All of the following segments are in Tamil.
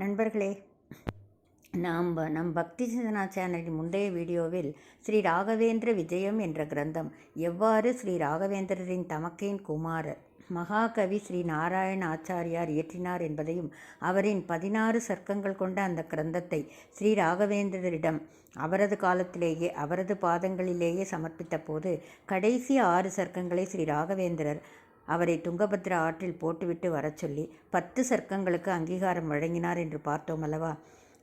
நண்பர்களே நாம் நம் பக்தி சிந்தனா சேனலின் முந்தைய வீடியோவில் ஸ்ரீ ராகவேந்திர விஜயம் என்ற கிரந்தம் எவ்வாறு ஸ்ரீ ராகவேந்திரரின் தமக்கையின் குமாரர் மகாகவி ஸ்ரீ நாராயண ஆச்சாரியார் இயற்றினார் என்பதையும் அவரின் பதினாறு சர்க்கங்கள் கொண்ட அந்த கிரந்தத்தை ஸ்ரீ ராகவேந்திரரிடம் அவரது காலத்திலேயே அவரது பாதங்களிலேயே சமர்ப்பித்த போது கடைசி ஆறு சர்க்கங்களை ஸ்ரீ ராகவேந்திரர் அவரை துங்கபத்ரா ஆற்றில் போட்டுவிட்டு வரச் சொல்லி பத்து சர்க்கங்களுக்கு அங்கீகாரம் வழங்கினார் என்று பார்த்தோம் அல்லவா?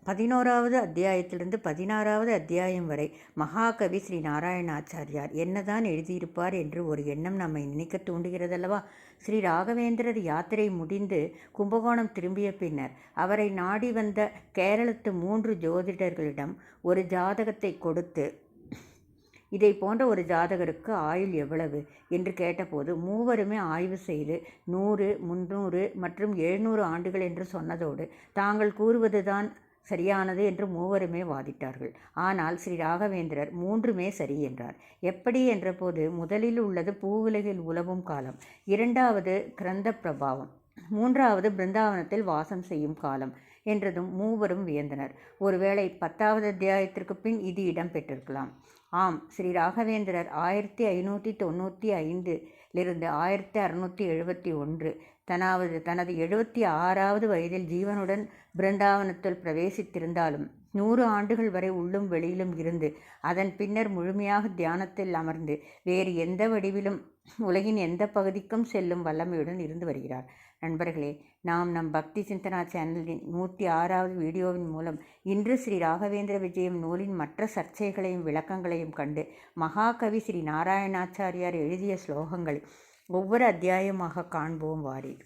பதினோராவது அத்தியாயத்திலிருந்து பதினாறாவது அத்தியாயம் வரை மகாகவி ஸ்ரீ நாராயணாச்சாரியார் என்னதான் எழுதியிருப்பார் என்று ஒரு எண்ணம் நம்மை நினைக்க தூண்டுகிறதல்லவா? ஸ்ரீ ராகவேந்திரர் யாத்திரை முடிந்து கும்பகோணம் திரும்பிய பின்னர் அவரை நாடி வந்த கேரளத்து மூன்று ஜோதிடர்களிடம் ஒரு ஜாதகத்தை கொடுத்து இதை போன்ற ஒரு ஜாதகருக்கு ஆயுள் எவ்வளவு? என்று கேட்டபோது மூவருமே ஆய்வு செய்து நூறு முந்நூறு மற்றும் எழுநூறு ஆண்டுகள் என்று சொன்னதோடு தாங்கள் கூறுவதுதான் சரியானது என்று மூவருமே வாதிட்டார்கள். ஆனால் ஸ்ரீ ராகவேந்திரர் மூன்றுமே சரி என்றார். எப்படி? என்றபோது முதலில் உள்ளது பூவுலகில் உலவும் காலம் இரண்டாவது கிரந்த பிரபாவம் மூன்றாவது பிருந்தாவனத்தில் வாசம் செய்யும் காலம் என்றதும் மூவரும் வியந்தனர். ஒருவேளை பத்தாவது அத்தியாயத்திற்கு பின் இது இடம்பெற்றிருக்கலாம். ஆம் ஸ்ரீ ராகவேந்திரர் ஆயிரத்தி ஐநூற்றி தொண்ணூற்றி ஐந்திலிருந்து ஆயிரத்தி அறுநூற்றி எழுபத்தி ஒன்று தனாவது தனது எழுபத்தி ஆறாவது வயதில் ஜீவனுடன் பிருந்தாவனத்தில் பிரவேசித்திருந்தாலும் நூறு ஆண்டுகள் வரை உள்ளும் வெளியிலும் இருந்து அதன் பின்னர் முழுமையாக தியானத்தில் அமர்ந்து வேறு எந்த வடிவிலும் உலகின் எந்த பகுதிக்கும் செல்லும் வல்லமையுடன் இருந்து வருகிறார். நண்பர்களே நாம் நம் பக்தி சிந்தனா சேனலின் நூற்றி ஆறாவது வீடியோவின் மூலம் இன்று ஸ்ரீ ராகவேந்திர விஜயம் நூலின் மற்ற சர்ச்சைகளையும் விளக்கங்களையும் கண்டு மகாகவி ஸ்ரீ நாராயணாச்சாரியார் எழுதிய ஸ்லோகங்களை ஒவ்வொரு அத்தியாயமாக காண்போம் வாரீர்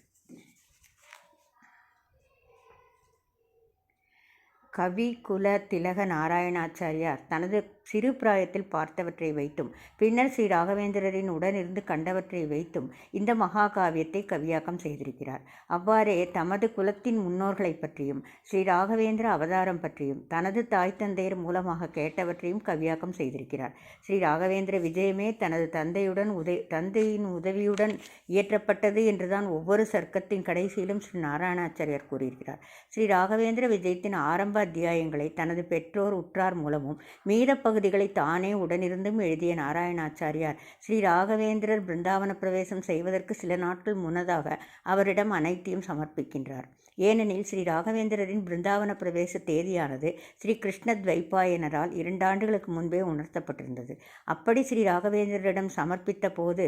கவி குல திலக நாராயணாச்சாரியார் தனது சிறு பிராயத்தில் பார்த்தவற்றை வைத்தும் பின்னர் ஸ்ரீ ராகவேந்திரரின் உடனிருந்து கண்டவற்றை வைத்தும் இந்த மகாகாவியத்தை கவியாக்கம் செய்திருக்கிறார். அவ்வாறே தமது குலத்தின் முன்னோர்களை பற்றியும் ஸ்ரீ ராகவேந்திர அவதாரம் பற்றியும் தனது தாய் தந்தையர் மூலமாக கேட்டவற்றையும் கவியாக்கம் செய்திருக்கிறார். ஸ்ரீ ராகவேந்திர விஜயமே தனது தந்தையுடன் உதவி தந்தையின் உதவியுடன் இயற்றப்பட்டது என்றுதான் ஒவ்வொரு சர்க்கத்தின் கடைசியிலும் ஸ்ரீ நாராயணாச்சாரியார் கூறியிருக்கிறார். ஸ்ரீ ராகவேந்திர விஜயத்தின் ஆரம்ப அத்தியாயங்களை தனது பெற்றோர் உற்றார் மூலமும் மீத பகுதிகளை தானே உடனிருந்தும் எழுதிய நாராயணாச்சாரியார். ஸ்ரீ ராகவேந்திரர் பிருந்தாவன பிரவேசம் செய்வதற்கு சில நாட்கள் முன்னதாக அவரிடம் அனைத்தையும் சமர்ப்பிக்கின்றார். ஏனெனில் ஸ்ரீ ராகவேந்திரரின் பிருந்தாவன பிரவேச தேதியானது ஸ்ரீ கிருஷ்ண துவைப்பாயனரால் இரண்டாண்டுகளுக்கு முன்பே உணர்த்தப்பட்டிருந்தது. அப்படி ஸ்ரீ ராகவேந்திரரிடம் சமர்ப்பித்த போது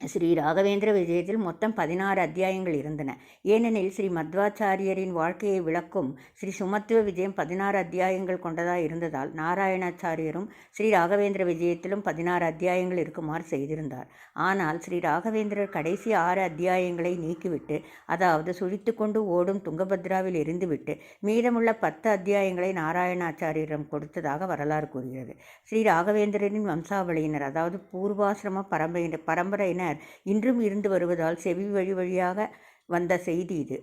ஸ்ரீ ராகவேந்திர விஜயத்தில் மொத்தம் பதினாறு அத்தியாயங்கள் இருந்தன. ஏனெனில் ஸ்ரீ மத்வாச்சாரியரின் வாழ்க்கையை விளக்கும் ஸ்ரீ சுமத்துவ விஜயம் பதினாறு அத்தியாயங்கள் கொண்டதாக இருந்ததால் நாராயணாச்சாரியரும் ஸ்ரீ ராகவேந்திர விஜயத்திலும் பதினாறு அத்தியாயங்கள் இருக்குமாறு செய்திருந்தார். ஆனால் ஸ்ரீ ராகவேந்திரர் கடைசி ஆறு அத்தியாயங்களை நீக்கிவிட்டு அதாவது சுழித்து கொண்டு ஓடும் துங்கபத்ராவில் இருந்துவிட்டு மீதமுள்ள பத்து அத்தியாயங்களை நாராயணாச்சாரியரிடம் கொடுத்ததாக வரலாறு கூறுகிறது. ஸ்ரீ ராகவேந்திரரின் வம்சாவளியினர் அதாவது பூர்வாசிரம பரம்பரையினர் பரம்பரையினர் இன்றும் இருந்து வருவதால் செவி வழி வழியாக வந்த செய்தி இது.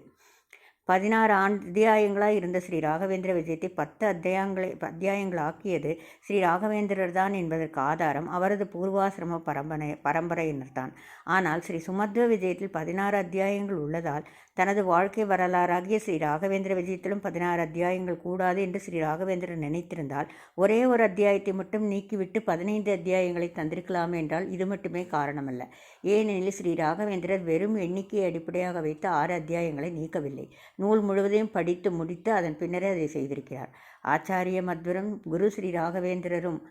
பதினாறு ஆண்டு அத்தியாயங்களாக இருந்த ஸ்ரீ ராகவேந்திர விஜயத்தை பத்து அத்தியாயங்களை அத்தியாயங்களாக்கியது ஸ்ரீ ராகவேந்திரர் தான் என்பதற்கு ஆதாரம் அவரது பூர்வாசிரம பரம்பரை பரம்பரையினர் தான் ஆனால் ஸ்ரீ சுமத்வ விஜயத்தில் பதினாறு அத்தியாயங்கள் உள்ளதால் தனது வாழ்க்கை வரலாறாகிய ஸ்ரீ ராகவேந்திர விஜயத்திலும் பதினாறு அத்தியாயங்கள் கூடாது என்று ஸ்ரீ ராகவேந்திரன் நினைத்திருந்தால் ஒரே ஒரு அத்தியாயத்தை மட்டும் நீக்கிவிட்டு பதினைந்து அத்தியாயங்களை தந்திருக்கலாமே என்றால் இது மட்டுமே காரணமல்ல. ஏனெனில் ஸ்ரீ ராகவேந்திரர் வெறும் எண்ணிக்கையை அடிப்படையாக வைத்து ஆறு அத்தியாயங்களை நீக்கவில்லை. நூல் முழுவதையும் படித்து முடித்து அதன் பின்னரே அதை செய்திருக்கிறார். ஆச்சாரிய மத்வரும் குரு ஸ்ரீ ராகவேந்திரரும்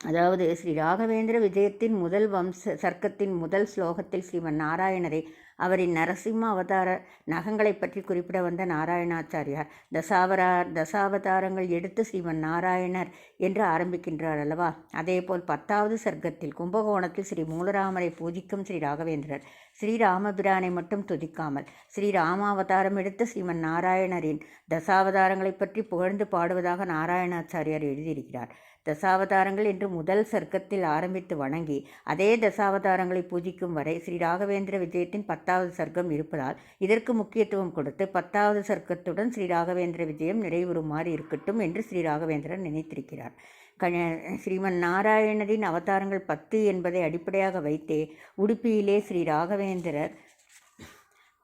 அதாவது ஸ்ரீ ராகவேந்திர விஜயத்தின் முதல் வம்ச சர்க்கத்தின் முதல் ஸ்லோகத்தில் ஸ்ரீமன் நாராயணரை அவரின் நரசிம்ம அவதார நகங்களை பற்றி குறிப்பிட வந்த நாராயணாச்சாரியார் தசாவரா தசாவதாரங்கள் எடுத்து ஸ்ரீமன் நாராயணர் என்று ஆரம்பிக்கின்றார் அல்லவா? அதேபோல் பத்தாவது சர்க்கத்தில் கும்பகோணத்தில் ஸ்ரீ மூலராமரை பூஜிக்கும் ஸ்ரீ ராகவேந்திரர் ஸ்ரீராமபிரானை மட்டும் துதிக்காமல் ஸ்ரீராமாவதாரம் எடுத்த ஸ்ரீமன் நாராயணரின் தசாவதாரங்களை பற்றி புகழ்ந்து பாடுவதாக நாராயணாச்சாரியார் எழுதியிருக்கிறார். தசாவதாரங்கள் என்று முதல் சர்க்கத்தில் ஆரம்பித்து வணங்கி அதே தசாவதாரங்களை பூஜிக்கும் வரை ஸ்ரீ ராகவேந்திர விஜயத்தின் பத்தாவது சர்க்கம் இருப்பதால் இதற்கு முக்கியத்துவம் கொடுத்து பத்தாவது சர்க்கத்துடன் ஸ்ரீ ராகவேந்திர விஜயம் நிறைவுறுமாறு இருக்கட்டும் என்று ஸ்ரீ ராகவேந்திரன் நினைத்திருக்கிறார். ஸ்ரீமன் நாராயணரின் அவதாரங்கள் பத்து என்பதை அடிப்படையாக வைத்தே உடுப்பியிலே ஸ்ரீ ராகவேந்திரர்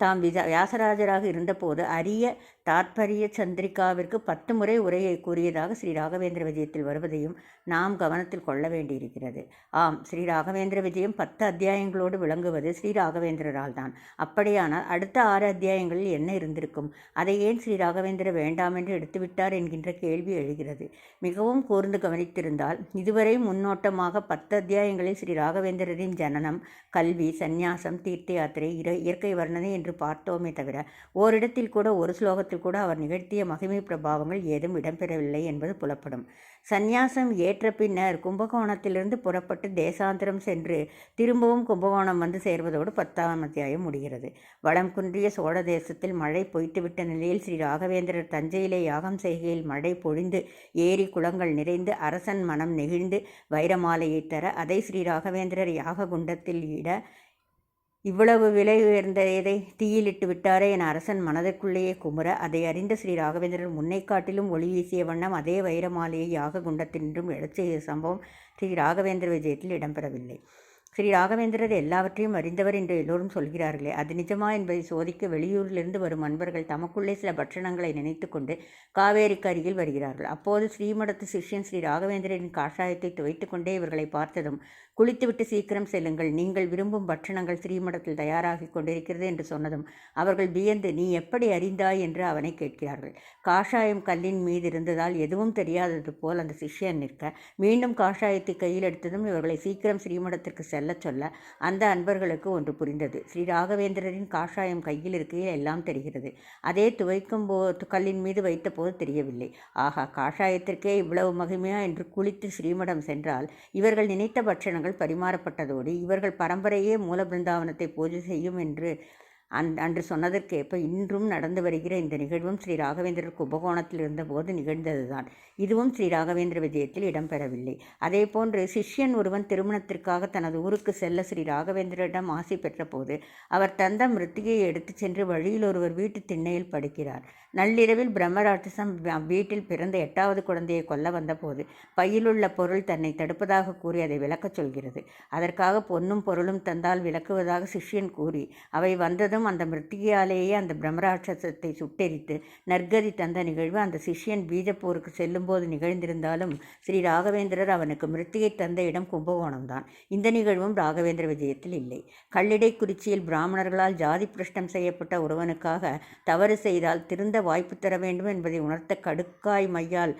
தாம் விஜ வியாசராஜராக இருந்தபோது அரிய தாத்பரிய சந்திரிகாவிற்கு பத்து முறை உரையை கூறியதாக ஸ்ரீ ராகவேந்திர விஜயத்தில் வருவதையும் நாம் கவனத்தில் கொள்ள வேண்டியிருக்கிறது. ஆம் ஸ்ரீ ராகவேந்திர விஜயம் பத்து அத்தியாயங்களோடு விளங்குவது ஸ்ரீ ராகவேந்திரரால் தான் அப்படியானால் அடுத்த ஆறு அத்தியாயங்களில் என்ன இருந்திருக்கும்? அதை ஏன் ஸ்ரீ ராகவேந்திர வேண்டாம் என்று எடுத்துவிட்டார் என்கின்ற கேள்வி எழுகிறது. மிகவும் கூர்ந்து கவனித்திருந்தால் இதுவரை முன்னோட்டமாக பத்து அத்தியாயங்களில் ஸ்ரீ ராகவேந்திரரின் ஜனனம் கல்வி சந்நியாசம் தீர்த்த யாத்திரை இயற்கை வர்ணனை என்று பார்த்தோமே தவிர ஓரிடத்தில் கூட ஒரு ஸ்லோகத்தில் கூட அவர் நிகழ்த்திய மகிமை பிரபாவங்கள் ஏதும் இடம்பெறவில்லை என்பது புலப்படும். சந்நியாசம் ஏற்ற பின்னர் கும்பகோணத்திலிருந்து புறப்பட்டு தேசாந்திரம் சென்று திரும்பவும் கும்பகோணம் வந்து சேர்வதோடு பத்தாம் அத்தியாயம் முடிகிறது. வளம் குன்றிய சோழ தேசத்தில் மழை பொய்த்துவிட்ட நிலையில் ஸ்ரீ ராகவேந்திரர் தஞ்சையிலே யாகம் செய்கையில் மழை பொழிந்து ஏரி குளங்கள் நிறைந்து அரசன் மனம் நெகிழ்ந்து வைரமாலையை தர அதை ஸ்ரீ ராகவேந்திரர் யாக குண்டத்தில் இட இவ்வளவு விலை உயர்ந்த எதை தீயிலிட்டு விட்டாரே என அரசன் மனதிற்குள்ளேயே குமுற அதை அறிந்த ஸ்ரீ ராகவேந்திரன் முன்னை காட்டிலும் ஒளி வீசிய வண்ணம் அதே வைரமாலையை யாக குண்டத்தின்றும் எழச் செய்த சம்பவம் ஸ்ரீ ராகவேந்திர விஜயத்தில் இடம்பெறவில்லை. ஸ்ரீ ராகவேந்திரர் எல்லாவற்றையும் அறிந்தவர் என்று எல்லோரும் சொல்கிறார்களே அது நிஜமா என்பதை சோதிக்க வெளியூரிலிருந்து வரும் அன்பர்கள் தமக்குள்ளே சில பட்சணங்களை நினைத்து கொண்டு காவேரிக்கு அருகில் வருகிறார்கள். அப்போது ஸ்ரீமடத்து சிஷ்யன் ஸ்ரீ ராகவேந்திரரின் காஷாயத்தை துவைத்து கொண்டே இவர்களை பார்த்ததும் குளித்துவிட்டு சீக்கிரம் செல்லுங்கள். நீங்கள் விரும்பும் பட்சணங்கள் ஸ்ரீமடத்தில் தயாராகி கொண்டிருக்கிறது என்று சொன்னதும் அவர்கள் வியந்து நீ எப்படி அறிந்தாய்? என்று அவனை கேட்கிறார்கள். காஷாயம் கல்லின் மீது இருந்ததால் எதுவும் தெரியாதது போல் அந்த சிஷ்யன் நிற்க. மீண்டும் காஷாயத்தை கையில் எடுத்ததும் இவர்களை சீக்கிரம் ஸ்ரீமடத்திற்கு செல்ல சொல்ல அந்த அன்பர்களுக்கு ஒன்று புரிந்தது. ஸ்ரீ ராகவேந்திரரின் காஷாயம் கையில் இருக்கையில் எல்லாம் தெரிகிறது. அதே துவைக்கும் போ கல்லின் மீது வைத்த போது தெரியவில்லை. ஆகா காஷாயத்திற்கே இவ்வளவு மகிமையா என்று குளித்து ஸ்ரீமடம் சென்றால் இவர்கள் நினைத்த பட்சணங்கள் பரிமாறப்பட்டதோடு இவர்கள் பரம்பரையே மூல பிருந்தாவனத்தை பூஜை செய்யும் என்று அந் அன்று சொன்னதற்கேற்ப இன்றும் நடந்து வருகிற இந்த நிகழ்வும் ஸ்ரீ ராகவேந்திரர் கும்பகோணத்தில் இருந்தபோது நிகழ்ந்ததுதான். இதுவும் ஸ்ரீ ராகவேந்திர விஜயத்தில் இடம்பெறவில்லை. அதே போன்று சிஷ்யன் ஒருவன் திருமணத்திற்காக தனது ஊருக்கு செல்ல ஸ்ரீ ராகவேந்திரரிடம் ஆசை பெற்றபோது அவர் தந்த மிருத்திகையை எடுத்துச் சென்று வழியில் ஒருவர் வீட்டு திண்ணையில் படுக்கிறார். நள்ளிரவில் பிரம்மராட்சசம் வீட்டில் பிறந்த எட்டாவது குழந்தையை கொல்ல வந்தபோது பையிலுள்ள பொருள் தன்னை தடுப்பதாக கூறி அதை விளக்கச் சொல்கிறது. அதற்காக பொன்னும் பொருளும் தந்தால் விளக்குவதாக சிஷ்யன் கூறி அவை வந்ததும் அந்த மிருத்திகையாலேயே அந்த பிரம்மராட்சசத்தை சுட்டெரித்து நற்கதி தந்த நிகழ்வு அந்த சிஷ்யன் பீஜப்பூருக்கு செல்லும்போது நிகழ்ந்திருந்தாலும் ஸ்ரீ ராகவேந்திரர் அவனுக்கு மிருத்திகை தந்த இடம் கும்பகோணம்தான். இந்த நிகழ்வும் ராகவேந்திர விஜயத்தில் இல்லை. கல்லிடை குறிச்சியில் பிராமணர்களால் ஜாதி பிரஷ்டம் செய்யப்பட்ட ஒருவனுக்காக தவறு செய்தால் திருந்த வாய்ப்பு தர வேண்டும் என்பதை உணர்த்த கடுக்காய் மையால்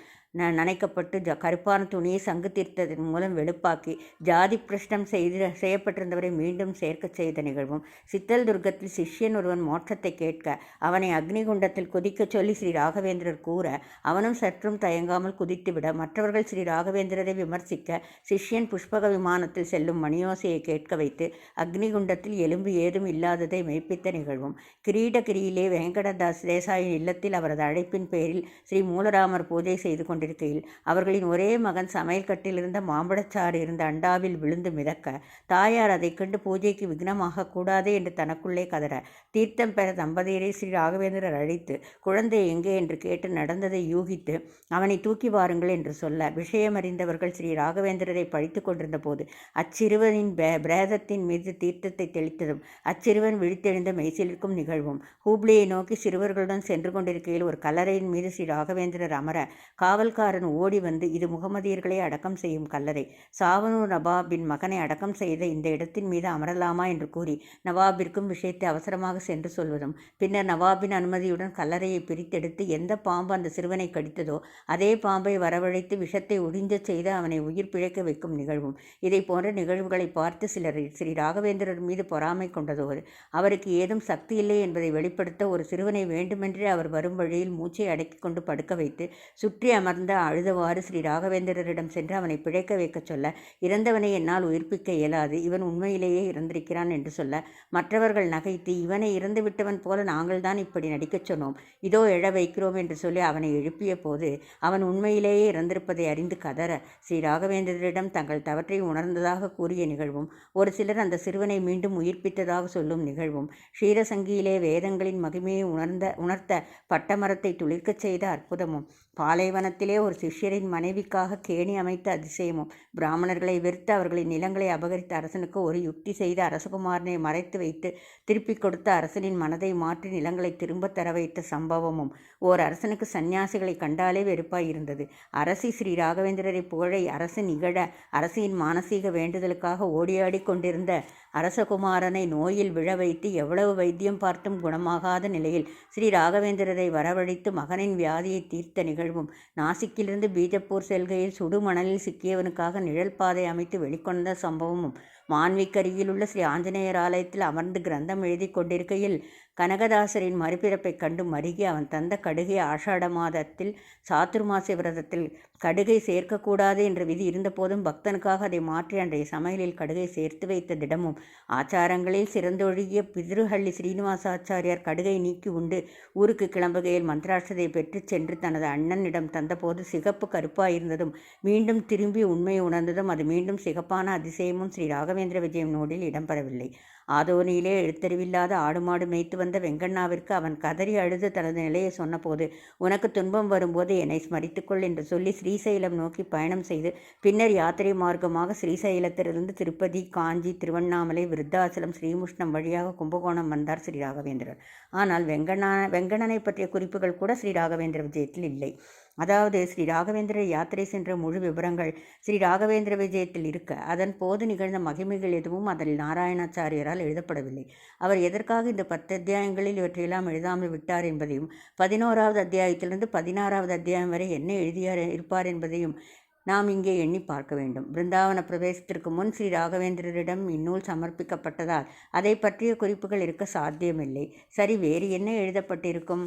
நனைக்கப்பட்டு ஜ கருப்பான துணியை சங்கு தீர்த்ததன் மூலம் வெளுப்பாக்கி ஜாதி பிரஷ்டம் செய்து செய்யப்பட்டிருந்தவரை மீண்டும் சேர்க்க செய்த நிகழ்வும் சித்தல் துர்க்கத்தில் சிஷ்யன் ஒருவன் மோட்சத்தை கேட்க அவனை அக்னிகுண்டத்தில் குதிக்கச் சொல்லி ஸ்ரீ ராகவேந்திரர் கூற அவனும் சற்றும் தயங்காமல் குதித்துவிட மற்றவர்கள் ஸ்ரீ ராகவேந்திரரை விமர்சிக்க சிஷ்யன் புஷ்பக விமானத்தில் செல்லும் மணியோசையை கேட்க வைத்து அக்னிகுண்டத்தில் எலும்பு ஏதும் இல்லாததை மெய்ப்பித்த நிகழ்வும் கிரீடகிரியிலே வெங்கடதாஸ் தேசாயின் இல்லத்தில் அவரது அழைப்பின் பேரில் ஸ்ரீ மூலராமர் பூஜை செய்து கொண்டு கொண்டிருக்கையில் அவர்களின் ஒரே மகன் சமையல் கட்டில் இருந்த மாம்பழச்சாறு இருந்த அண்டாவில் விழுந்து மிதக்க தாயார் அதை கண்டு பூஜைக்கு விக்னமாக கூடாதே என்று தனக்குள்ளே கதற தீர்த்தம் பெற தம்பதியரை ஸ்ரீ ராகவேந்திரர் அழைத்து குழந்தை எங்கே என்று கேட்டு நடந்ததை யூகித்து அவனை தூக்கி வாருங்கள் என்று சொல்ல விஷயமறிந்தவர்கள் ஸ்ரீ ராகவேந்திரரை பழித்து கொண்டிருந்த போது அச்சிறுவனின் பிரேதத்தின் மீது தீர்த்தத்தை தெளித்ததும் அச்சிறுவன் விழித்தெழுந்த மெய்சிலிருக்கும் நிகழ்வும் ஹூப்ளியை நோக்கி சிறுவர்களுடன் சென்று கொண்டிருக்கையில் ஒரு கலரையின் மீது ஸ்ரீ ராகவேந்திரர் அமர காவல் காவல்காரன் ஓடி வந்து இது முகமதியர்களை அடக்கம் செய்யும் கல்லறை. சாவனூர் நவாபின் மகனை அடக்கம் செய்த இந்த இடத்தின் மீது அமரலாமா? என்று கூறி நவாபிற்கும் விஷயத்தை அவசரமாக சென்று சொல்வதும் பின்னர் நவாபின் அனுமதியுடன் கல்லறையை பிரித்தெடுத்து எந்த பாம்பு அந்த சிறுவனை கடித்ததோ அதே பாம்பை வரவழைத்து விஷத்தை ஒடிஞ்சச் செய்து அவனை உயிர் பிழைக்க வைக்கும் நிகழ்வும். இதை போன்ற நிகழ்வுகளை பார்த்து சிலர் ஸ்ரீ ராகவேந்திரர் மீது பொறாமை கொண்டதோடு அவருக்கு ஏதும் சக்தி இல்லை என்பதை வெளிப்படுத்த ஒரு சிறுவனை வேண்டுமென்றே அவர் வரும் வழியில் மூச்சை அடக்கிக் கொண்டு படுக்க வைத்து சுற்றி அமர் அமர்ந்த அழுதவாறு ஸ்ரீ ராகவேந்திரரிடம் சென்று அவனை பிழைக்க வைக்கச் சொல்ல இறந்தவனை என்னால் உயிர்ப்பிக்க இயலாது இவன் உண்மையிலேயே இறந்திருக்கிறான் என்று சொல்ல மற்றவர்கள் நகைத்து இவனை இறந்து விட்டவன் போல நாங்கள்தான் இப்படி நடிக்கச் சொன்னோம் இதோ எழ வைக்கிறோம் என்று சொல்லி அவனை எழுப்பிய போது அவன் உண்மையிலேயே இறந்திருப்பதை அறிந்து கதற ஸ்ரீ ராகவேந்திரரிடம் தங்கள் தவற்றை உணர்ந்ததாக கூறிய நிகழ்வும் ஒரு சிலர் அந்த சிறுவனை மீண்டும் உயிர்ப்பித்ததாக சொல்லும் நிகழ்வும் ஷீரசங்கியிலே வேதங்களின் மகிமையை உணர்ந்த உணர்த்த பட்டமரத்தை துளிர்க்கச் செய்த அற்புதமும் பாலைவனத்திலே ஒரு சிஷ்யரின் மனைவிக்காக கேணி அமைத்த அதிசயமும் பிராமணர்களை வெறுத்து அவர்களின் நிலங்களை அபகரித்த அரசனுக்கு ஒரு யுக்தி செய்து அரசகுமாரனை மறைத்து வைத்து திருப்பிக் கொடுத்த அரசனின் மனதை மாற்றி நிலங்களை திரும்பத் தர வைத்த சம்பவமும் ஓர் அரசனுக்கு சந்நியாசிகளை கண்டாலே வெறுப்பாய் இருந்தது. அரசி ஸ்ரீ ராகவேந்திரரை புகழை அரசு நிகழ அரசியின் மானசீக வேண்டுதலுக்காக ஓடியாடி கொண்டிருந்த அரசகுமாரனை நோயில் விழ வைத்து எவ்வளவு வைத்தியம் பார்த்தும் குணமாகாத நிலையில் ஸ்ரீ ராகவேந்திரரை வரவழைத்து மகனின் வியாதியை தீர்த்த நிகழ்வும் நாசிக்கிலிருந்து பீஜப்பூர் செல்கையில் சுடுமணலில் சிக்கியவனுக்காக நிழல் பாதை அமைத்து வெளிக்கொண்ட சம்பவமும் மான்விக்கருகிலுள்ள ஸ்ரீ ஆஞ்சநேயர் ஆலயத்தில் அமர்ந்து கிரந்தம் எழுதி கொண்டிருக்கையில் கனகதாசரின் மறுபிறப்பைக் கண்டு மருகி அவன் தந்த கடுகை ஆஷாட மாதத்தில் சாத்துர்மாசி விரதத்தில் கடுகை சேர்க்கக்கூடாது என்ற விதி இருந்தபோதும் பக்தனுக்காக அதை மாற்றி அன்றைய சமையலில் கடுகை சேர்த்து வைத்த திடமும் ஆச்சாரங்களில் சிறந்தொழுகிய பிதிருஹள்ளி ஸ்ரீனிவாசாச்சாரியார் கடுகை நீக்கி உண்டு ஊருக்கு கிளம்புகையில் மந்திராட்சதை பெற்று சென்று தனது அண்ணனிடம் தந்தபோது சிகப்பு கருப்பாயிருந்ததும் மீண்டும் திரும்பி உண்மை உணர்ந்ததும் அது மீண்டும் சிகப்பான அதிசயமும் ஸ்ரீ ராகவேந்திர விஜயம் நோடில் இடம்பெறவில்லை ஆதோனியிலே எழுத்தறிவில்லாத ஆடு மாடு மேய்த்து வந்த வெங்கண்ணாவிற்கு அவன் கதறி அழுது தனது நிலையை சொன்னபோது உனக்கு துன்பம் வரும்போது என்னை ஸ்மரித்துக்கொள் என்று சொல்லி ஸ்ரீசைலம் நோக்கி பயணம் செய்து பின்னர் யாத்திரை மார்க்கமாக ஸ்ரீசைலத்திலிருந்து திருப்பதி காஞ்சி திருவண்ணாமலை விருத்தாசலம் ஸ்ரீமுஷ்ணம் வழியாக கும்பகோணம் வந்தார் ஸ்ரீ ராகவேந்திரர். ஆனால் வெங்கண்ணா வெங்கண்ணனை பற்றிய குறிப்புகள் கூட ஸ்ரீ ராகவேந்திர விஜயத்தில் இல்லை. அதாவது ஸ்ரீ ராகவேந்திர யாத்திரை சென்ற முழு விவரங்கள் ஸ்ரீ ராகவேந்திர விஜயத்தில் இருக்க அதன் போது நிகழ்ந்த மகிமைகள் எதுவும் அதில் நாராயணாச்சாரியரால் எழுதப்படவில்லை. அவர் எதற்காக இந்த பத்து அத்தியாயங்களில் இவற்றையெல்லாம் எழுதாமல் விட்டார் என்பதையும் பதினோராவது அத்தியாயத்திலிருந்து பதினாறாவது அத்தியாயம் வரை என்ன எழுதியார் இருப்பார் என்பதையும் நாம் இங்கே எண்ணி பார்க்க வேண்டும். பிருந்தாவன பிரவேசத்திற்கு முன் ஸ்ரீ ராகவேந்திரரிடம் இந்நூல் சமர்ப்பிக்கப்பட்டதால் அதை பற்றிய குறிப்புகள் இருக்க சாத்தியமில்லை. சரி வேறு என்ன எழுதப்பட்டிருக்கும்?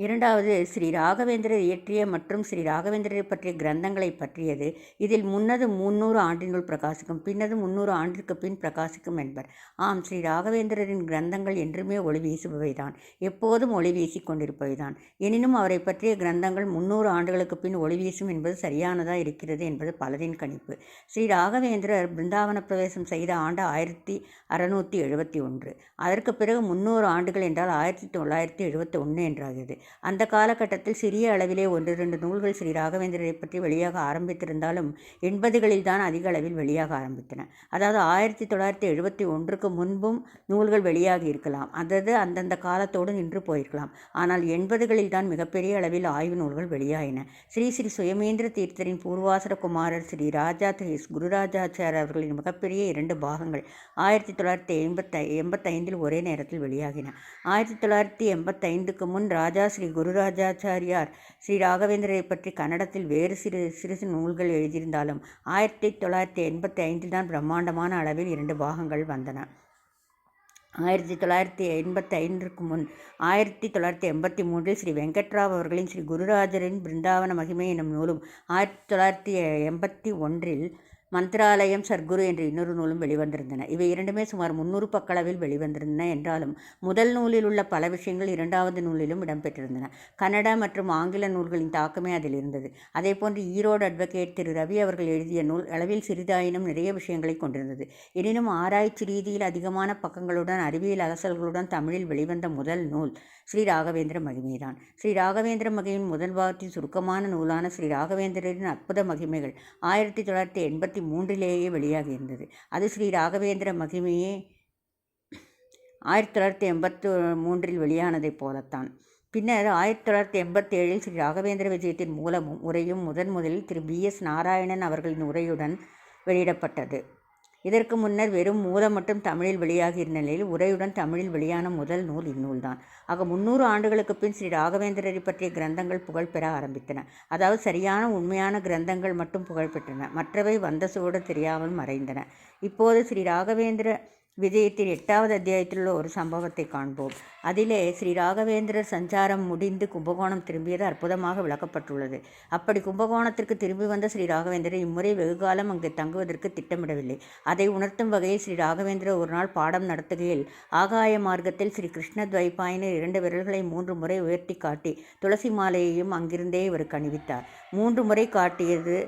இரண்டாவது ஸ்ரீ ராகவேந்திரர் இயற்றிய மற்றும் ஸ்ரீ ராகவேந்திரரை பற்றிய கிரந்தங்களை பற்றியது. இதில் முன்னது முன்னூறு ஆண்டினுள் பிரகாசிக்கும் பின்னது முன்னூறு ஆண்டிற்கு பின் பிரகாசிக்கும் என்பர். ஆம் ஸ்ரீ ராகவேந்திரரின் கிரந்தங்கள் என்றுமே ஒளி வீசுபவைதான். எப்போதும் ஒளி வீசி கொண்டிருப்பவைதான். எனினும் அவரை பற்றிய கிரந்தங்கள் முன்னூறு ஆண்டுகளுக்கு பின் ஒளி வீசும் என்பது சரியானதாக இருக்கிறது என்பது பலரின் கணிப்பு. ஸ்ரீ ராகவேந்திரர் பிருந்தாவன பிரவேசம் செய்த ஆண்டு ஆயிரத்தி அறுநூற்றி எழுபத்தி ஒன்று. அதற்கு பிறகு முன்னூறு ஆண்டுகள் என்றால் ஆயிரத்தி தொள்ளாயிரத்தி எழுபத்தி ஒன்று என்றாகிறது அந்த காலகட்டத்தில் சிறிய அளவிலே ஒன்று இரண்டு நூல்கள் ஸ்ரீ ராகவேந்திரரை பற்றி வெளியாக ஆரம்பித்திருந்தாலும் எண்பதுகளில் தான் அதிக அளவில் வெளியாக ஆரம்பித்தன. அதாவது ஆயிரத்தி தொள்ளாயிரத்தி எழுபத்தி ஒன்றுக்கு முன்பும் நூல்கள் வெளியாகி இருக்கலாம். அதாவது அந்தந்த காலத்தோடு நின்று போயிருக்கலாம். ஆனால் எண்பதுகளில் தான் மிகப்பெரிய அளவில் ஆய்வு நூல்கள் வெளியாயின. ஸ்ரீ ஸ்ரீ சுயமேந்திர தீர்த்தரின் பூர்வாசர குமாரர் ஸ்ரீ ராஜா திஸ் குருராஜாச்சார் அவர்களின் மிகப்பெரிய இரண்டு பாகங்கள் ஆயிரத்தி தொள்ளாயிரத்தி எண்பத்தி எண்பத்தைந்தில் ஒரே நேரத்தில் வெளியாகின. ஆயிரத்தி தொள்ளாயிரத்தி எண்பத்தைந்துக்கு முன் ராஜா ஸ்ரீ குருராஜாச்சாரியார். ஸ்ரீ ராகவேந்திரரை பற்றி கன்னடத்தில் வேறு சிறு சிறு நூல்கள் எழுதியிருந்தாலும் ஆயிரத்தி தொள்ளாயிரத்தி எண்பத்தி ஐந்தில் தான் பிரம்மாண்டமான அளவில் இரண்டு பாகங்கள் வந்தன. ஆயிரத்தி தொள்ளாயிரத்தி எண்பத்தி ஐந்திற்கு முன் ஆயிரத்தி தொள்ளாயிரத்தி எண்பத்தி மூன்றில் ஸ்ரீ வெங்கட்ராவ் அவர்களின் ஸ்ரீ குருராஜரின் பிருந்தாவன மகிமை எனும் நூலும் ஆயிரத்தி தொள்ளாயிரத்தி எண்பத்தி ஒன்றில் மந்திராலயம் சர்க்குரு என்ற இன்னொரு நூலும் வெளிவந்திருந்தன. இவை இரண்டுமே சுமார் முன்னூறு பக்களவில் வெளிவந்திருந்தன என்றாலும் முதல் நூலில் உள்ள பல விஷயங்கள் இரண்டாவது நூலிலும் இடம்பெற்றிருந்தன. கன்னட மற்றும் ஆங்கில நூல்களின் தாக்கமே அதில் இருந்தது. அதேபோன்று ஈரோடு அட்வொகேட் திரு. ரவி அவர்கள் எழுதிய நூல் அளவில் சிறிதாயினும் நிறைய விஷயங்களை கொண்டிருந்தது. எனினும் ஆராய்ச்சி ரீதியில் அதிகமான பக்கங்களுடன் அறிவியல் அலசல்களுடன் தமிழில் வெளிவந்த முதல் நூல் ஸ்ரீ ராகவேந்திர மகிமைதான். ஸ்ரீ ராகவேந்திர மகிமையின் முதல் பாகத்தின் சுருக்கமான நூலான ஸ்ரீ ராகவேந்திரரின் அற்புத மகிமைகள் ஆயிரத்தி தொள்ளாயிரத்தி எண்பத்தி மூன்றிலேயே வெளியாகி இருந்தது. அது ஸ்ரீ ராகவேந்திர மகிமையே ஆயிரத்தி தொள்ளாயிரத்தி எண்பத்து மூன்றில் வெளியானதைப் போலத்தான். பின்னர் ஆயிரத்தி தொள்ளாயிரத்தி எண்பத்தி ஏழில் ஸ்ரீ ராகவேந்திர விஜயத்தின் மூலமும் உரையும் முதன் முதலில் திரு பி எஸ் நாராயணன் அவர்களின் உரையுடன் வெளியிடப்பட்டது. இதற்கு முன்னர் வெறும் மூலம் மட்டும் தமிழில் வெளியாகிற நிலையில் உரையுடன் தமிழில் வெளியான முதல் நூல் இந்நூல்தான். ஆக முன்னூறு ஆண்டுகளுக்கு பின் ஸ்ரீ ராகவேந்திரரை பற்றிய கிரந்தங்கள் புகழ் பெற ஆரம்பித்தன. அதாவது சரியான உண்மையான கிரந்தங்கள் மட்டும் புகழ்பெற்றன. மற்றவை வந்த சுவடு தெரியாமல் மறைந்தன. இப்போது ஸ்ரீ ராகவேந்திர விஜயத்தின் எட்டாவது அத்தியாயத்தில் உள்ள ஒரு சம்பவத்தை காண்போம் அதிலே ஸ்ரீ ராகவேந்திரர் சஞ்சாரம் முடிந்து கும்பகோணம் திரும்பியது அற்புதமாக விளக்கப்பட்டுள்ளது அப்படி கும்பகோணத்திற்கு திரும்பி வந்த ஸ்ரீ ராகவேந்திரர் இம்முறை வெகுகாலம் அங்கு தங்குவதற்கு திட்டமிடவில்லை அதை உணர்த்தும் வகையில் ஸ்ரீ ராகவேந்திரர் ஒரு நாள் பாடம் நடத்துகையில் ஆகாய மார்க்கத்தில் ஸ்ரீ கிருஷ்ண துவைப்பாயினர் இரண்டு விரல்களை மூன்று முறை உயர்த்தி காட்டி துளசி மாலையையும் அங்கிருந்தே இவர் கணிவித்தார் மூன்று முறை காட்டியது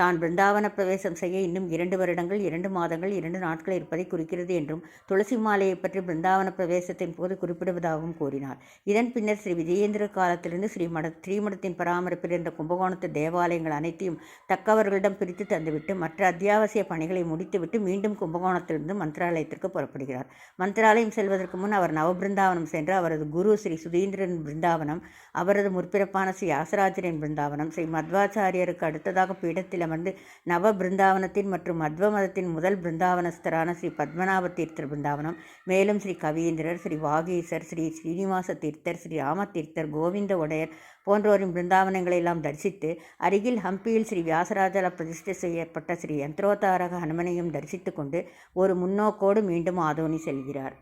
தான் பிருந்தாவன பிரவேசம் செய்ய இன்னும் இரண்டு வருடங்கள் இரண்டு மாதங்கள் இரண்டு நாட்கள் இருப்பதை குறிக்கிறது என்றும் துளசி மாலையை பற்றி பிருந்தாவன பிரவேசத்தின் போது குறிப்பிடுவதாகவும் கூறினார். இதன் பின்னர் ஸ்ரீ விஜயேந்திர காலத்திலிருந்து ஸ்ரீ மட ஸ்ரீமடத்தின் பராமரிப்பில் இருந்த கும்பகோணத்து தேவாலயங்கள் அனைத்தையும் தக்கவர்களிடம் பிரித்து தந்துவிட்டு மற்ற அத்தியாவசிய பணிகளை முடித்துவிட்டு மீண்டும் கும்பகோணத்திலிருந்து மந்திராலயத்திற்கு புறப்படுகிறார். மந்திராலயம் செல்வதற்கு முன் அவர் நவபிருந்தாவனம் சென்று அவரது குரு ஸ்ரீ சுதீந்திரன் பிருந்தாவனம் அவரது முற்பிறப்பான ஸ்ரீ ஆசராஜரின் பிருந்தாவனம் ஸ்ரீ மத்வாச்சாரியருக்கு அடுத்ததாக பீடத்தில் அமர்ந்து நவ பிருந்தாவனத்தின் மற்றும் மத்வ மதத்தின் முதல் பிருந்தாவனஸ்தரான ஸ்ரீ பத்மநாப தீர்த்தர் பிருந்தாவனம் மேலும் ஸ்ரீ கவீந்திரர் ஸ்ரீ வாகீசர் ஸ்ரீ ஸ்ரீனிவாச தீர்த்தர் ஸ்ரீ ராமதீர்த்தர் கோவிந்த உடையர் போன்றோரின் பிருந்தாவனங்களை எல்லாம் தரிசித்து அருகில் ஹம்பியில் ஸ்ரீ வியாசராஜால பிரதிஷ்டை செய்யப்பட்ட ஸ்ரீ யந்திரோத்தாரக ஹனுமனையும் தரிசித்து கொண்டு ஒரு முன்னோக்கோடு மீண்டும் ஆதோனி செல்கிறார்.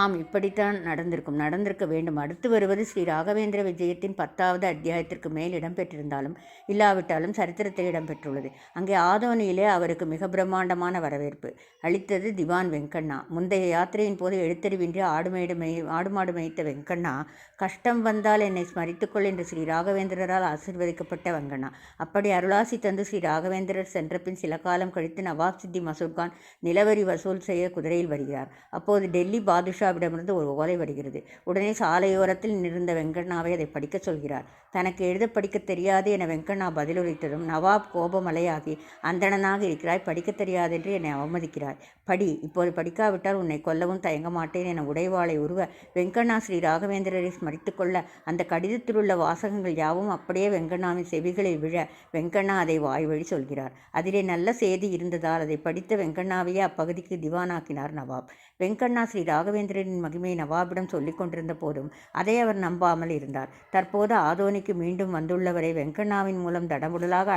ஆம் இப்படித்தான் நடந்திருக்கும். நடந்திருக்க வேண்டும். அடுத்து வருவது ஸ்ரீ ராகவேந்திர விஜயத்தின் பத்தாவது அத்தியாயத்திற்கு மேல் இடம்பெற்றிருந்தாலும் இல்லாவிட்டாலும் சரித்திரத்தில் இடம்பெற்றுள்ளது அங்கே ஆதோனியிலே அவருக்கு மிக பிரம்மாண்டமான வரவேற்பு. அளித்தது திவான் வெங்கண்ணா. முந்தைய யாத்திரையின் போது எழுத்தறிவின்றி ஆடுமேடு மெய் ஆடுமாடு மேய்த்த வெங்கண்ணா கஷ்டம் வந்தால் என்னை ஸ்மரித்துக்கொள் என்று ஸ்ரீ ராகவேந்திரரால் ஆசிர்வதிக்கப்பட்ட வெங்கண்ணா. அப்படி அருளாசி தந்து ஸ்ரீ ராகவேந்திரர் சென்ற பின் சில காலம் கழித்து நவாப் சித்தி மசூர்கான் நிலவரி வசூல் செய்ய குதிரையில் வருகிறார். அப்போது டெல்லி பாதுஷா ஆஷாவிடமிருந்து ஒரு ஓலை வருகிறது. உடனே சாலையோரத்தில் நிறந்த வெங்கண்ணாவை அதை படிக்கச் சொல்கிறார். தனக்கு எழுத படிக்க தெரியாது என வெங்கண்ணா பதிலுரைத்ததும் நவாப் கோபமலையாகி அந்தணனாக இருக்கிறாய் படிக்க தெரியாதென்று என்னை அவமதிக்கிறாய். படி இப்போது படிக்காவிட்டால் உன்னை கொல்லவும் தயங்க மாட்டேன் என உடைவாளை உருவ வெங்கண்ணா ஸ்ரீ ராகவேந்திரரை ஸ்மரித்து கொள்ள அந்த கடிதத்தில் உள்ள வாசகங்கள் யாவும் அப்படியே வெங்கண்ணாவின் செவிகளில் விழ வெங்கண்ணா அதை வாய்வழி சொல்கிறார். அதிலே நல்ல செய்தி இருந்ததால் அதை படித்த வெங்கண்ணாவையே அப்பகுதிக்கு திவானாக்கினார் நவாப். வெங்கண்ணா ஸ்ரீ ராகவேந்திரனின் மகிமையை நவாபிடம் சொல்லிக் கொண்டிருந்த போதும் அதை அவர் நம்பாமல் இருந்தார். தற்போது ஆதோனிக்கு மீண்டும் வந்துள்ளவரை வெங்கண்ணாவின் மூலம் தடமுடலாக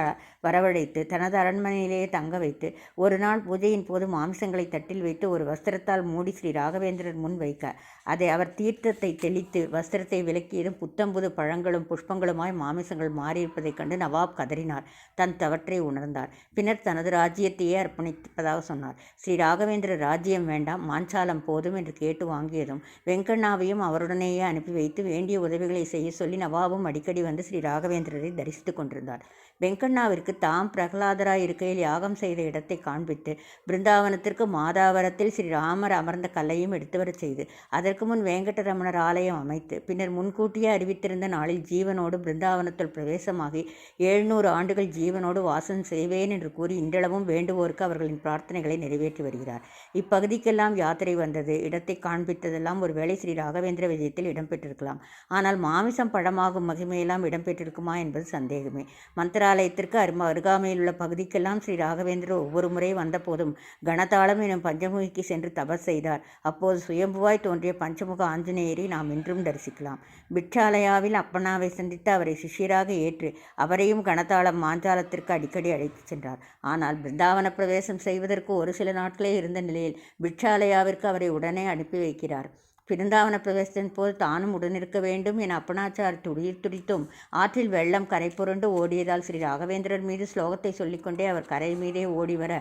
வரவழைத்து தனது அரண்மனையிலேயே தங்க வைத்து ஒரு நாள் பூஜையின் போது மாமிசங்களை தட்டில் வைத்து ஒரு வஸ்திரத்தால் மூடி ஸ்ரீ ராகவேந்திரன் முன் வைக்க அதை அவர் தீர்த்தத்தை தெளித்து வஸ்திரத்தை விலக்கியதும் புத்தம்புது பழங்களும் புஷ்பங்களுமாய் மாமிசங்கள் மாறியிருப்பதைக் கண்டு நவாப் கதறினார். தன் தவற்றை உணர்ந்தார். பின்னர் தனது ராஜ்யத்தையே அர்ப்பணிப்பதாக சொன்னார். ஸ்ரீ ராகவேந்திர ராஜ்யம் வேண்டாம். மாஞ்சாலம் போதும் என்று கேட்டு வாங்கியதும் வெங்கண்ணாவையும் அவருடனேயே அனுப்பி வைத்து வேண்டிய உதவிகளை செய்ய சொல்லி நவாபும் அடிக்கடி வந்து ஸ்ரீ ராகவேந்திரரை தரிசித்துக் கொண்டிருந்தார். வெங்கண்ணாவிற்கு தாம் பிரகலாதராய் இருக்கையில் யாகம் செய்த இடத்தை காண்பித்து பிருந்தாவனத்திற்கு மாதாவரத்தில் ஸ்ரீராமர் அமர்ந்த கல்லையும் எடுத்துவரச் செய்து அதற்கு முன் வேங்கடரமணர் ஆலயம் அமைத்து பின்னர் முன்கூட்டியே அறிவித்திருந்த நாளில் ஜீவனோடு பிருந்தாவனத்தில் பிரவேசமாகி எழுநூறு ஆண்டுகள் ஜீவனோடு வாசம் செய்வேன் என்று கூறி இன்றளவும் வேண்டுவோருக்கு அவர்களின் பிரார்த்தனைகளை நிறைவேற்றி வருகிறார். இப்பகுதிக்கெல்லாம் யாத்திரை வந்தது. இடத்தை காண்பித்ததெல்லாம் ஒருவேளை ஸ்ரீ ராகவேந்திர விஜயத்தில் இடம்பெற்றிருக்கலாம். ஆனால் மாமிசம் பழமாகும் மகிமையெல்லாம் இடம்பெற்றிருக்குமா என்பது சந்தேகமே. மந்திர மந்திராலயத்திற்கு அரும அருகாமையில் உள்ள பகுதிக்கெல்லாம் ஸ்ரீ ராகவேந்திரர் ஒவ்வொரு முறை வந்தபோதும் கனதாளம் எனும் பஞ்சமுகிக்கு சென்று தபஸ் செய்தார். அப்போது சுயம்புவாய் தோன்றிய பஞ்சமுக ஆஞ்சநேயரை நாம் இன்றும் தரிசிக்கலாம். பிட்சாலயாவில் அப்பனாவை சந்தித்து அவரை சிஷியராக ஏற்று அவரையும் கனதாளம் மாஞ்சாலத்திற்கு அடிக்கடி அழைத்து சென்றார். ஆனால் பிருந்தாவன பிரவேசம் செய்வதற்கு ஒரு சில நாட்களே இருந்த நிலையில் பிட்சாலயாவிற்கு அவரை உடனே அனுப்பி வைக்கிறார். பிருந்தாவன பிரவேசத்தின் போது தானும் உடனிருக்க வேண்டும் என அப்பனாச்சார் துடியில் துடித்தும் ஆற்றில் வெள்ளம் கரை புரண்டு ஓடியதால் ஸ்ரீ ராகவேந்திரர் மீது ஸ்லோகத்தை சொல்லிக்கொண்டே அவர் கரை மீதே ஓடி வர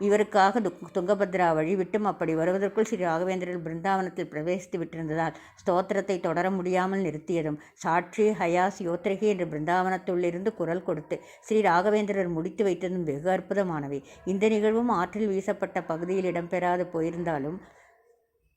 இவருக்காக துங்கபத்ரா வழிவிட்டும் அப்படி வருவதற்குள் ஸ்ரீ ராகவேந்திரர் பிருந்தாவனத்தில் பிரவேசித்து விட்டிருந்ததால் ஸ்தோத்திரத்தை தொடர முடியாமல் நிறுத்தியதும் சாட்சி ஹயாஸ் யோத்ரகி என்று பிருந்தாவனத்துள்ளிருந்து குரல் கொடுத்து ஸ்ரீ ராகவேந்திரர் முடித்து வைத்ததும் வெகு அற்புதமானவை. இந்த நிகழ்வும் ஆற்றில் வீசப்பட்ட பகுதியில் இடம்பெறாது போயிருந்தாலும்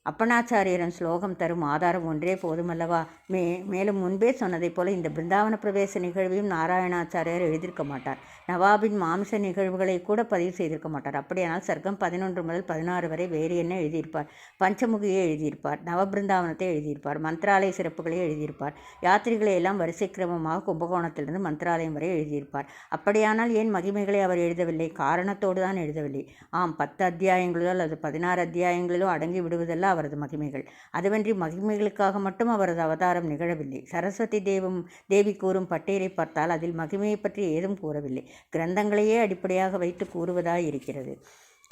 அப்பனாச்சாரியரன் ஸ்லோகம் தரும் ஆதாரம் ஒன்றே போதுமல்லவா? மே மேலும் முன்பே சொன்னதைப் போல இந்த பிருந்தாவன பிரவேச நிகழ்வையும் நாராயணாச்சாரியர் எழுதியிருக்க மாட்டார். நவாபின் மாம்ச நிகழ்வுகளை கூட பதிவு செய்திருக்க மாட்டார். அப்படியானால் சர்க்கம் பதினொன்று முதல் பதினாறு வரை வேறு என்ன எழுதியிருப்பார்? பஞ்சமுகியை எழுதியிருப்பார். நவபிருந்தாவனத்தை எழுதியிருப்பார். மந்திராலய சிறப்புகளை எழுதியிருப்பார். யாத்திரிகளை எல்லாம் வரிசை கிரமமாக கும்பகோணத்திலிருந்து மந்திராலயம் வரை எழுதியிருப்பார். அப்படியானால் ஏன் மகிமைகளை அவர் எழுதவில்லை? காரணத்தோடு தான் எழுதவில்லை. ஆம் பத்து அத்தியாயங்களிலோ அல்லது பதினாறு அத்தியாயங்களிலோ அடங்கி விடுவதெல்லாம் அவரது மகிமைகள். அதுவன்றி மகிமைகளுக்காக மட்டும் அவரது அவதாரம் நிகழவில்லை. சரஸ்வதி தேவம் தேவி கூறும் பட்டியலை பார்த்தால் அதில் மகிமையை பற்றி ஏதும் கூறவில்லை. கிரந்தங்களையே அடிப்படையாக வைத்து கூறுவதாய் இருக்கிறது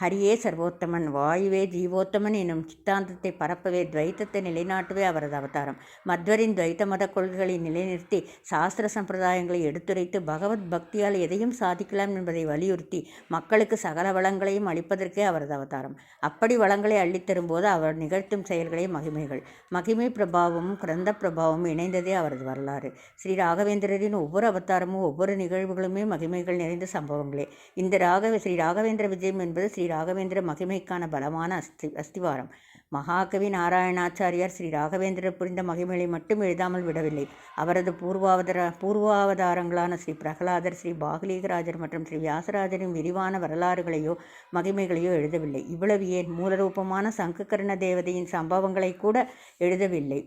ஹரியே சர்வோத்தமன். வாயுவே ஜீவோத்தமன் எனும் சித்தாந்தத்தை பரப்பவே துவைத்தத்தை நிலைநாட்டவே அவரது அவதாரம். மத்வரின் துவைத்த மத கொள்கைகளை நிலைநிறுத்தி சாஸ்திர சம்பிரதாயங்களை எடுத்துரைத்து பகவத் பக்தியால் எதையும் சாதிக்கலாம் என்பதை வலியுறுத்தி மக்களுக்கு சகல வளங்களையும் அளிப்பதற்கே அவரது அவதாரம். அப்படி வளங்களை அள்ளித்தரும்போது அவர் நிகழ்த்தும் செயல்களே மகிமைகள். மகிமை பிரபாவமும் கிரந்த பிரபாவமும் இணைந்ததே அவரது வரலாறு. ஸ்ரீ ராகவேந்திரரின் ஒவ்வொரு அவதாரமும் ஒவ்வொரு நிகழ்வுகளுமே மகிமைகள் நிறைந்த சம்பவங்களே. இந்த ராகவ ஸ்ரீ ராகவேந்திர விஜயம் என்பது ஸ்ரீ ஸ்ரீ ராகவேந்திர மகிமைக்கான பலமான அஸ்தி அஸ்திவாரம். மகாகவி நாராயணாச்சாரியார் ஸ்ரீ ராகவேந்திரர் புரிந்த மகிமைகளை மட்டும் எழுதாமல் விடவில்லை. அவரது பூர்வாவதார பூர்வாவதாரங்களான ஸ்ரீ பிரகலாதர் ஸ்ரீ பாகலீகராஜர் மற்றும் ஸ்ரீ வியாசராஜரின் விரிவான வரலாறுகளையோ மகிமைகளையோ எழுதவில்லை. இவ்வளவு ஏன்? மூலரூபமான சங்ககர்ண தேவதையின் சம்பவங்களை கூட எழுதவில்லை.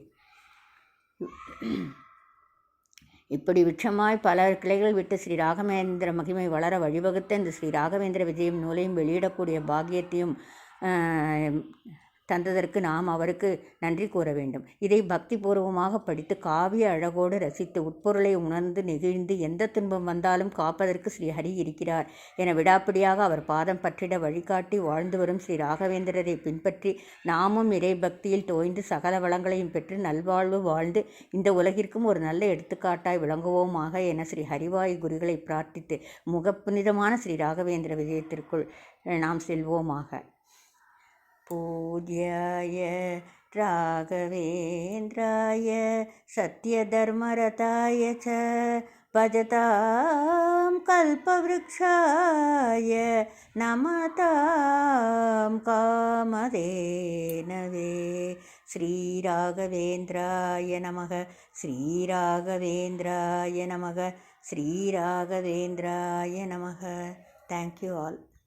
இப்படி விட்சமாய் பல கிளைகள் விட்டு ஸ்ரீ ராகவேந்திர மகிமை வளர வழிவகுத்த இந்த ஸ்ரீ ராகவேந்திர விஜயம் நூலையும் வெளியிடக்கூடிய பாக்கியத்தையும் தந்ததற்கு நாம் அவருக்கு நன்றி கூற வேண்டும். இதை பக்திபூர்வமாக படித்து காவிய அழகோடு ரசித்து உட்பொருளை உணர்ந்து நெகிழ்ந்து எந்த துன்பம் வந்தாலும் காப்பதற்கு ஸ்ரீ ஹரி இருக்கிறார் என விடாப்பிடியாக அவர் பாதம் பற்றிட வழிகாட்டி வாழ்ந்து வரும் ஸ்ரீ ராகவேந்திரரை பின்பற்றி நாமும் இறை பக்தியில் தோய்ந்து சகல வளங்களையும் பெற்று நல்வாழ்வு வாழ்ந்து இந்த உலகிற்கும் ஒரு நல்ல எடுத்துக்காட்டாய் விளங்குவோமாக என ஸ்ரீ ஹரிவாயு குருகளை பிரார்த்தித்து முகப்புனிதமான ஸ்ரீ ராகவேந்திர விஜயத்திற்குள் நாம் செல்வோமாக. पूज्याय राघवेन्द्राय सत्यधर्मरताय च भजतां कल्पवृक्षाय नमतां कामधेनवे श्रीराघवेन्द्राय नमः श्रीराघवेन्द्राय नमः श्रीराघवेन्द्राय नमः थेङ्क् यू आल्